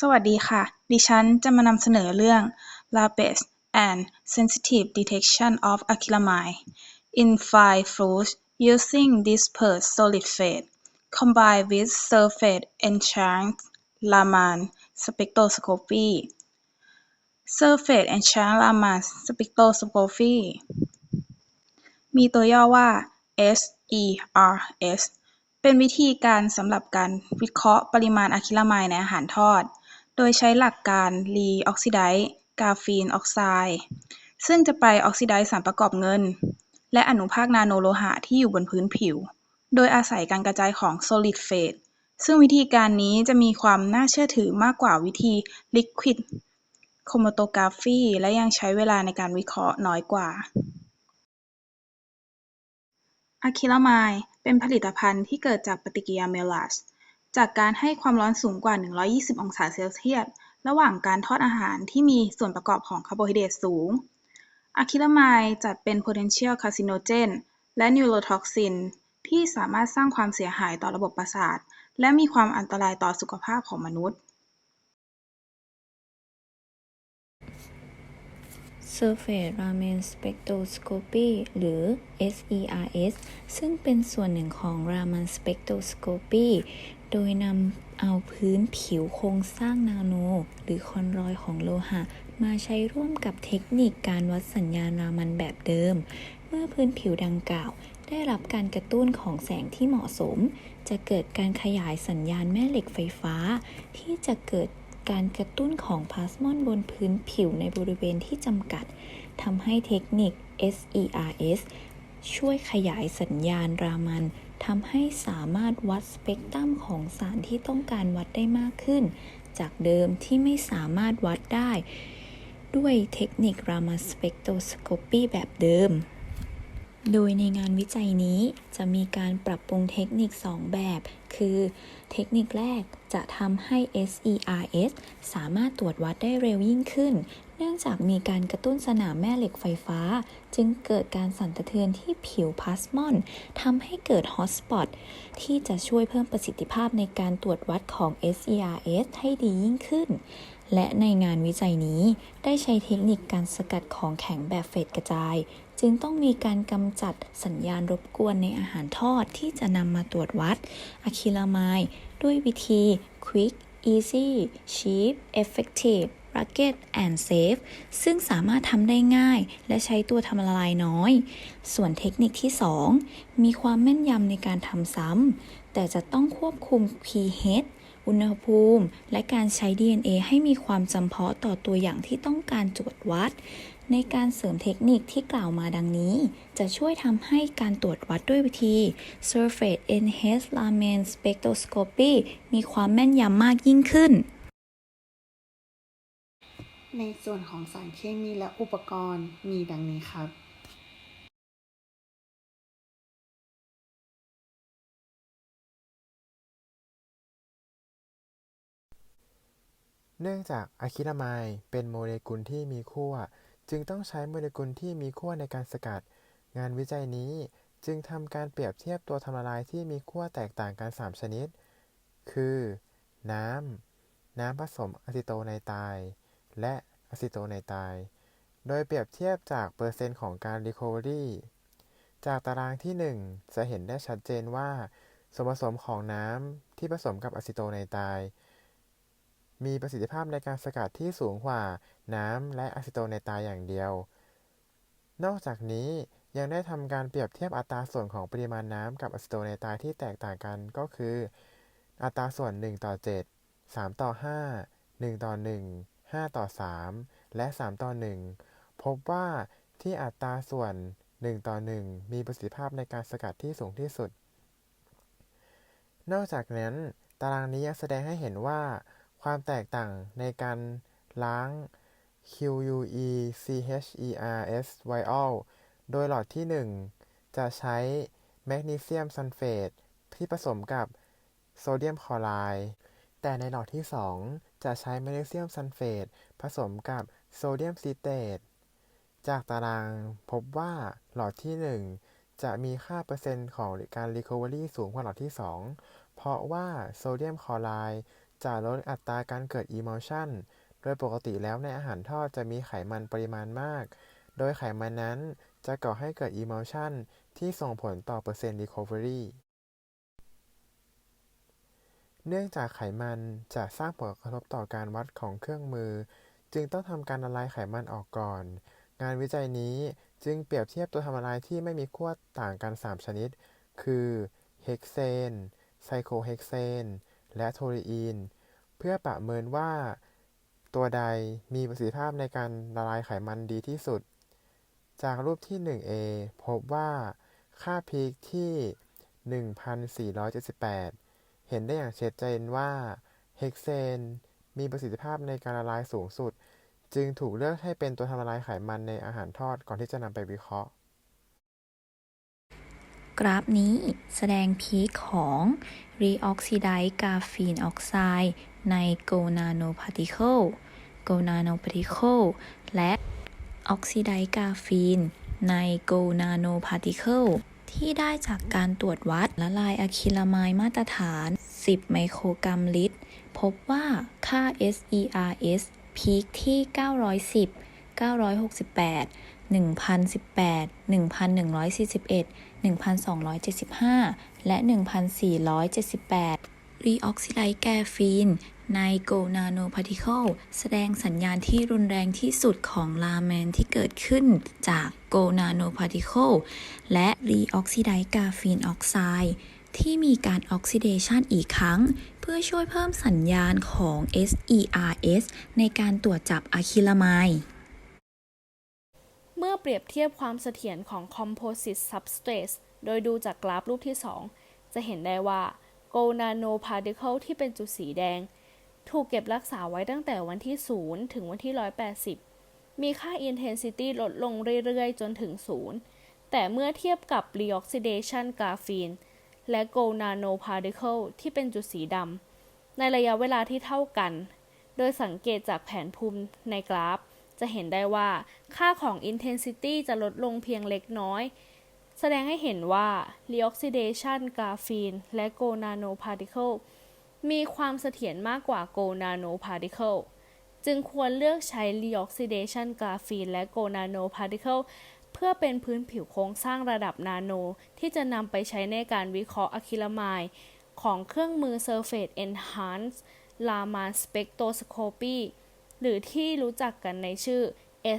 สวัสดีค่ะ ดิฉันจะมานำเสนอเรื่อง Rapid and Sensitive Detection of Acrylamide in Fine Fluids using Dispersed Solid Phase combined with Surface Enhanced Raman Spectroscopy Surface Enhanced Raman Spectroscopy มีตัวย่อว่า SERS เป็นวิธีการสำหรับการวิเคราะห์ปริมาณอะคริลามายด์ในอาหารทอด โดยใช้หลักการรีออกซิไดซ์กราฟีนออกไซด์ซึ่งจะไปออกซิไดซ์สารประกอบเงิน และอนุภาคนาโนโลหะที่อยู่บนพื้นผิว โดยอาศัยการกระจายของ solid phase ซึ่งวิธีการนี้จะมีความน่าเชื่อถือมากกว่าวิธี liquid chromatography และยังใช้เวลาในการวิเคราะห์น้อยกว่าอะคิลามายเป็นผลิตภัณฑ์ที่เกิดจากปฏิกิริยาเมลลัส จากการให้ความร้อนสูงกว่า 120 องศาเซลเซียส ระหว่างการทอดอาหารที่มีส่วนประกอบของคาร์โบไฮเดรตสูงอะคิลามายจัดเป็น potential carcinogen และ neurotoxin ที่สามารถสร้างความเสียหายต่อระบบประสาท และมีความอันตรายต่อสุขภาพของมนุษย์ Surface Raman Spectroscopy หรือ SERS ซึ่งเป็นส่วนหนึ่งของ Raman Spectroscopy โดยนำเอาพื้นผิวโครงสร้างนาโน หรือคอนรอยของโลหะ มาใช้ร่วมกับเทคนิคการวัดสัญญาณรามันแบบเดิม เมื่อพื้นผิวดังกล่าว ได้รับการกระตุ้นของแสงที่เหมาะสม จะเกิดการขยายสัญญาณแม่เหล็กไฟฟ้า ที่จะเกิดการกระตุ้นของพลาสมอนบนพื้นผิวในบริเวณที่จำกัดทำให้เทคนิค SERS ช่วยขยายสัญญาณรามัน ทำให้สามารถวัดสเปกตรัมของสารที่ต้องการวัดได้มากขึ้น จากเดิมที่ไม่สามารถวัดได้ ด้วยเทคนิครามาสเปกโตสโคปีแบบเดิม โดยในงานวิจัยนี้จะมีการปรับปรุงเทคนิค 2 แบบ คือเทคนิคแรกจะทำให้ SERS สามารถตรวจวัดได้เร็วยิ่งขึ้น เนื่องจากมีการกระตุ้นสนามแม่เหล็กไฟฟ้า จึงเกิดการสั่นสะเทือนที่ผิวพลาสมอนทำให้เกิดฮอตสปอตที่จะช่วยเพิ่มประสิทธิภาพในการตรวจวัดของ SERS ให้ดียิ่งขึ้น และในงานวิจัยนี้ได้ใช้เทคนิคการสกัดของแข็งแบบเฟดกระจาย จึงต้องมีการกำจัดสัญญาณรบกวนในอาหารทอดที่จะนำมาตรวจวัดอะคิลามายด์ด้วยวิธี Quick Easy Cheap Effective Rugged and Safe ซึ่งสามารถทำได้ง่ายและใช้ตัวทำละลายน้อย ส่วนเทคนิคที่ 2 มีความแม่นยำในการทำซ้ำ แต่จะต้องควบคุม pH อุณหภูมิ และการใช้ DNA ให้มีความจำเพาะต่อตัวอย่างที่ต้องการตรวจวัด ในการเสริมเทคนิคที่กล่าวมาดังนี้ จะช่วยทำให้การตรวจวัดด้วยวิธี Surface Enhanced Raman Spectroscopy มีความแม่นยำมากยิ่งขึ้น ในส่วนของสารเคมีและอุปกรณ์มีดังนี้ครับเนื่องจากอะคริลามายด์เป็นโมเลกุลที่มีขั้ว จึงต้องใช้โมเลกุลที่มีขั้วในการสกัด งานวิจัยนี้จึงทำการเปรียบเทียบตัวทำละลายที่มีขั้วแตกต่างกัน 3 ชนิด คือ น้ำ น้ำผสมอะซิโตไนไตร์และอะซิโตไนไตร์โดยเปรียบเทียบจากเปอร์เซ็นต์ของการรีคอเวอรี่จากตารางที่ 1 จะเห็นได้ชัดเจนว่าส่วนผสมของน้ำที่ผสมกับอะซิโตไนไตร์ มีประสิทธิภาพในการสกัดที่สูงกว่าน้ำและอะซิโตไนตร์อย่างเดียว นอกจากนี้ยังได้ทำการเปรียบเทียบอัตราส่วนของปริมาณน้ำกับอะซิโตไนตร์ที่แตกต่างกันก็คือ อัตราส่วน 1 ต่อ 7 3 ต่อ 5 1 ต่อ 1 5 ต่อ 3 และ 3 ต่อ 1 พบว่าที่อัตราส่วน 1 ต่อ 1 มีประสิทธิภาพในการสกัดที่สูงที่สุด นอกจากนั้น ตารางนี้ยังแสดงให้เห็นว่า ความแตกต่างในการล้าง QUE CHERS vial โดยหลอดที่ 1 จะใช้แมกนีเซียมซัลเฟตที่ผสมกับโซเดียมคลอไรด์แต่ในหลอดที่ 2 จะใช้แมกนีเซียมซัลเฟตผสมกับโซเดียมซิเตตจากตารางพบว่าหลอดที่ 1 จะมีค่าเปอร์เซ็นต์ของการรีคอเวอรี่สูงกว่าหลอดที่ 2 เพราะว่าโซเดียมคลอไรด์ จะลดอัตราการเกิดอีมัลชันโดยปกติแล้วในอาหารทอดจะมีไขมันปริมาณมาก โดยไขมันนั้นจะก่อให้เกิดอีมัลชันที่ส่งผลต่อเปอร์เซ็นต์รีคอเวอรีเนื่องจากไขมันจะสร้างผลกระทบต่อการวัดของเครื่องมือ จึงต้องทำการละลายไขมันออกก่อน งานวิจัยนี้จึงเปรียบเทียบตัวทำละลายที่ไม่มีขั้วต่างกัน 3 ชนิด คือเฮกเซนไซโคเฮกเซน และโทรีอีน เพื่อประเมินว่า ตัวใดมีประสิทธิภาพในการละลายไขมันดีที่สุด จากรูปที่ 1a พบว่าค่าพีคที่ 1,478 เห็นได้อย่างชัดเจนว่าเฮกเซนมีประสิทธิภาพในการละลายสูงสุด จึงถูกเลือกให้เป็นตัวทำละลายไขมันในอาหารทอดก่อนที่จะนำไปวิเคราะห์ กราฟนี้แสดงพีคของ Reoxidized Graphene Oxide ใน go Nanoparticle go Nanoparticle และ Oxidized Graphene ใน go Nanoparticle ที่ได้จากการตรวจวัดละลายอะคริลามายมาตรฐาน 10 ไมโครกรัมลิตร พบว่าค่า SERS พีคที่ 910 968 1,018 1,141 1,275 และ 1,478 Reoxidized Graphene ใน Gold Nanoparticle แสดงสัญญาณที่รุนแรงที่สุดของราแมนที่เกิดขึ้นจาก Gold Nanoparticle และ Reoxidized Graphene Oxide ที่มีการออกซิเดชันอีกครั้ง เพื่อช่วยเพิ่มสัญญาณของ SERS ในการตรวจจับอะคริลามาย เมื่อเปรียบเทียบความเสถียรของ composite substrate โดยดูจากกราฟรูปที่ 2 จะเห็นได้ว่า Gold Nanoparticle ที่เป็นจุดสีแดง ถูกเก็บรักษาไว้ตั้งแต่วันที่ 0 ถึงวันที่ 180 มีค่า Intensity ลดลงเรื่อยๆ จนถึง 0 แต่เมื่อเทียบกับ Reoxidation Graphene และ Gold Nanoparticle ที่เป็นจุดสีดำในระยะเวลาที่เท่ากัน โดยสังเกตจากแผนภูมิในกราฟ จะเห็นได้ว่าค่าของ intensity จะลดลงเพียงเล็กน้อย แสดงให้เห็นว่า reoxidation graphene และ gold nanoparticle มีความเสถียรมากกว่า gold nanoparticle จึงควรเลือกใช้ reoxidation graphene และ gold nanoparticle เพื่อเป็นพื้นผิวโครงสร้างระดับนาโน ที่จะนำไปใช้ในการวิเคราะห์อะคริลามายของเครื่องมือ surface enhanced Raman spectroscopy หรือที่รู้จักกันในชื่อ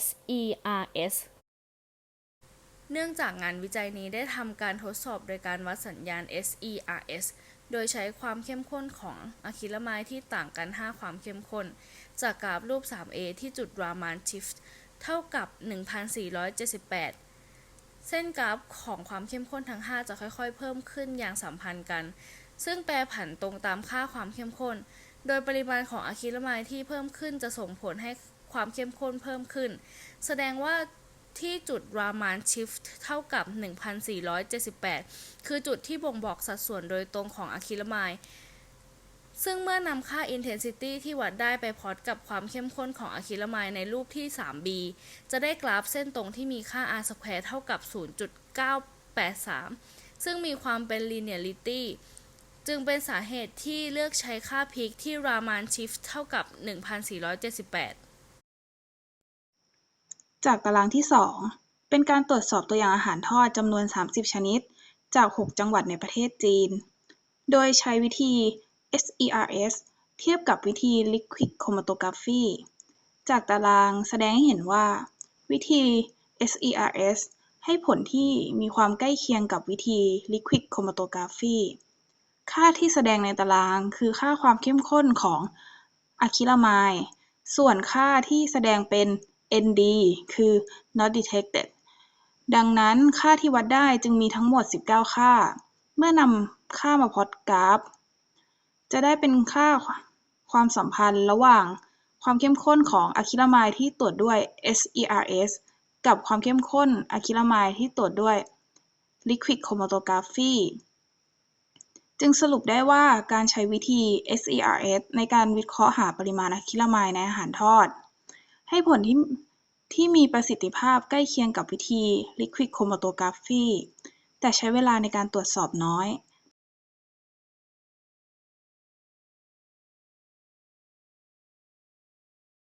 SERS เนื่องจากงานวิจัยนี้ได้ทำการทดสอบโดยการวัดสัญญาณ SERS โดยใช้ความเข้มข้นของอะคริลามายด์ที่ต่างกัน 5 ความเข้มข้น จากกราฟรูป 3A ที่จุด Raman shift เท่ากับ 1,478 เส้นกราฟของความเข้มข้นทั้ง 5 จะค่อยๆ เพิ่มขึ้นอย่างสัมพันธ์กัน ซึ่งแปรผันตรงตามค่าความเข้มข้น โดยปริมาณของอะคริลามายด์ที่เพิ่มขึ้นจะส่งผลให้ความเข้มข้นเพิ่มขึ้น แสดงว่าที่จุดรามานชิฟต์เท่ากับ 1,478 คือจุดที่บ่งบอกสัดส่วนโดยตรงของอะคริลามายด์ซึ่งเมื่อนำค่า intensity ที่วัดได้ไปพอตกับความเข้มข้นของอะคริลามายด์ในรูปที่ 3b จะได้กราฟเส้นตรงที่มีค่า r square เท่ากับ 0.983 ซึ่งมีความเป็น linearity จึงเป็นสาเหตุที่เลือกใช้ค่าพีคที่รามานชิฟเท่ากับ 1,478 จากตารางที่ 2 เป็นการตรวจสอบตัวอย่างอาหารทอดจำนวน 30 ชนิด จาก 6 จังหวัดในประเทศจีน โดยใช้วิธี SERS เทียบกับวิธี Liquid Chromatography จากตารางแสดงให้เห็นว่า วิธี SERS ให้ผลที่มีความใกล้เคียงกับวิธี Liquid Chromatography ค่าที่แสดงในตารางคือค่าความเข้มข้นของอะคริลามายด์ ส่วนค่าที่แสดงเป็น ND คือ not detected ดังนั้นค่าที่วัดได้จึงมีทั้งหมด 19 ค่า เมื่อนำค่ามาพอตกราฟ จะได้เป็นค่าความสัมพันธ์ระหว่างความเข้มข้นของอะคริลามายด์ที่ตรวจด้วย SERS กับความเข้มข้นอะคริลามายด์ที่ตรวจด้วย Liquid Chromatography จึงสรุปได้ว่าการใช้วิธี SERS ในการวิเคราะห์หาปริมาณอะคริลามายด์ในอาหารทอด ให้ผลที่ที่มีประสิทธิภาพใกล้เคียงกับวิธี Liquid Chromatography แต่ใช้เวลาในการตรวจสอบน้อย